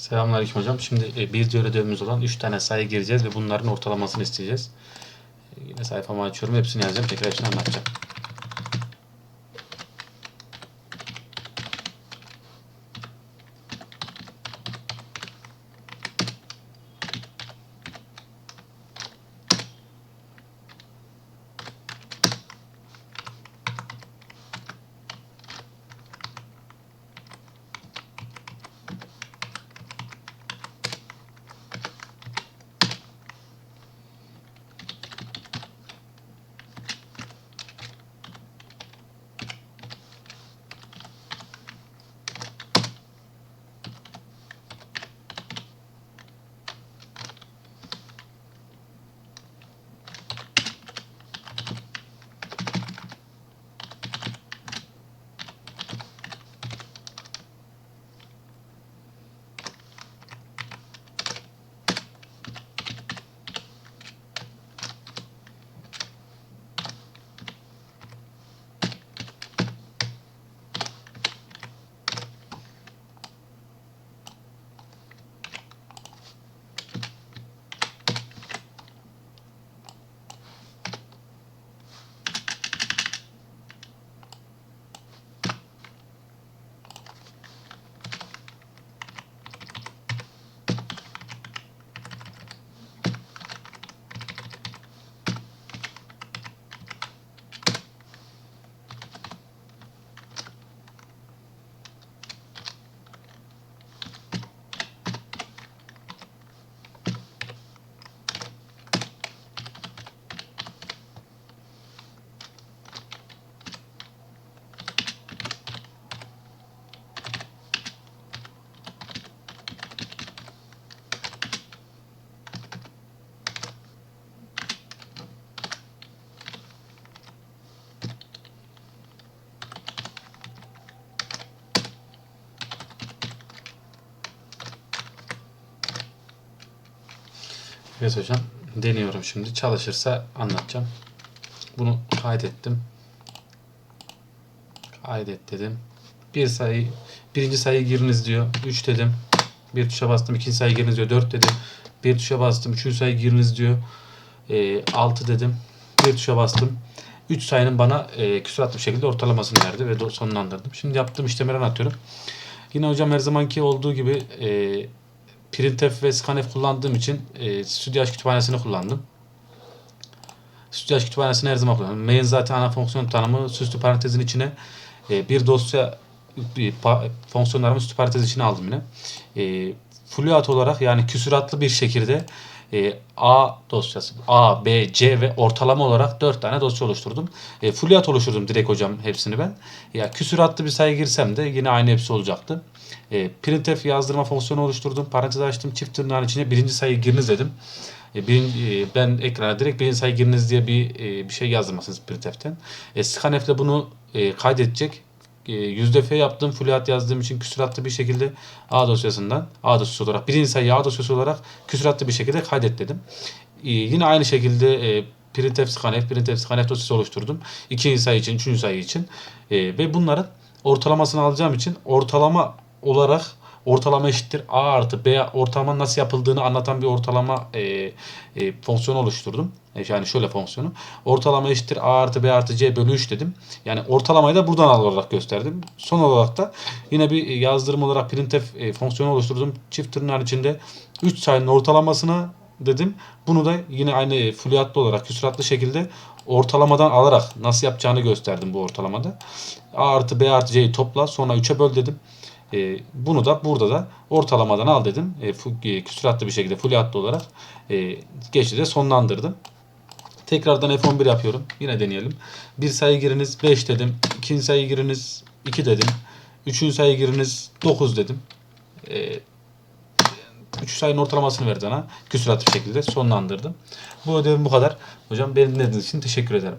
Selamünaleyküm hocam. Şimdi e, bir diğer ödevimiz olan 3 tane sayı gireceğiz ve bunların ortalamasını isteyeceğiz. E, Yine sayfamı açıyorum. Hepsini yazacağım. Tekrar hepsini anlatacağım. Evet hocam. Deniyorum şimdi. Çalışırsa anlatacağım. Bunu kaydettim. Kaydet dedim. Bir sayı, birinci sayı giriniz diyor. 3 dedim. Bir tuşa bastım. ikinci sayı giriniz diyor. 4 dedim. Bir tuşa bastım. Üçüncü sayı giriniz diyor. 6 dedim. Bir tuşa bastım. 3 sayının bana e, küsuratlı bir şekilde ortalamasını verdi ve sonlandırdım. Şimdi yaptığım işlemleri anlatıyorum. Yine hocam her zamanki olduğu gibi e, printf ve scanf kullandığım için e, StudioH kütüphanesini kullandım. StudioH kütüphanesini her zaman kullanıyorum. Main zaten ana fonksiyon tanımı süslü parantezin içine e, bir dosya bir fonksiyonlarımı süslü parantez içine aldım yine. E, Fluat olarak yani küsuratlı bir şekilde e, A dosyası, A, B, C ve ortalama olarak 4 tane dosya oluşturdum. E, Fluat oluşturdum direkt hocam hepsini ben. Ya küsuratlı bir sayı girsem de yine aynı hepsi olacaktı. E, printf yazdırma fonksiyonu oluşturdum. Parantez açtım. Çift tırnağın içine birinci sayı giriniz dedim. E, birinci, e, ben ekrana direkt birinci sayı giriniz diye bir e, bir şey yazdırmasınız printf'ten. E, scanf ile bunu e, kaydedecek. E, yüzde F yaptım. Fluat yazdığım için küsuratlı bir şekilde A dosyasından A dosyası olarak birinci sayı A dosyası olarak küsuratlı bir şekilde kaydet dedim. E, yine aynı şekilde e, printf scanf, printf scanf dosyası oluşturdum. İkinci sayı için, üçüncü sayı için. E, ve bunların ortalamasını alacağım için ortalama olarak ortalama eşittir A artı B ortalama nasıl yapıldığını anlatan bir ortalama e, e, fonksiyonu oluşturdum. E, yani şöyle fonksiyonu. Ortalama eşittir A artı B artı C bölü 3 dedim. Yani ortalamayı da buradan alarak gösterdim. Son olarak da yine bir yazdırım olarak printf e, fonksiyonu oluşturdum. Çift tırnağın içinde 3 sayının ortalamasını dedim. Bunu da yine aynı fulliyatlı olarak küsuratlı şekilde ortalamadan alarak nasıl yapacağını gösterdim bu ortalamada. A artı B artı C'yi topla sonra 3'e böl dedim. E, bunu da burada da ortalamadan al dedim. E, e, küsuratlı bir şekilde fulliyatlı olarak e, geçti de sonlandırdım. Tekrardan F11 yapıyorum. Yine deneyelim. Bir sayı giriniz 5 dedim. İkinci sayı giriniz 2 dedim. Üçüncü sayı giriniz 9 dedim. E, 3 sayının ortalamasını verdi bana. Küsuratlı bir şekilde sonlandırdım. Bu ödevim bu kadar. Hocam beni dinlediğiniz için teşekkür ederim.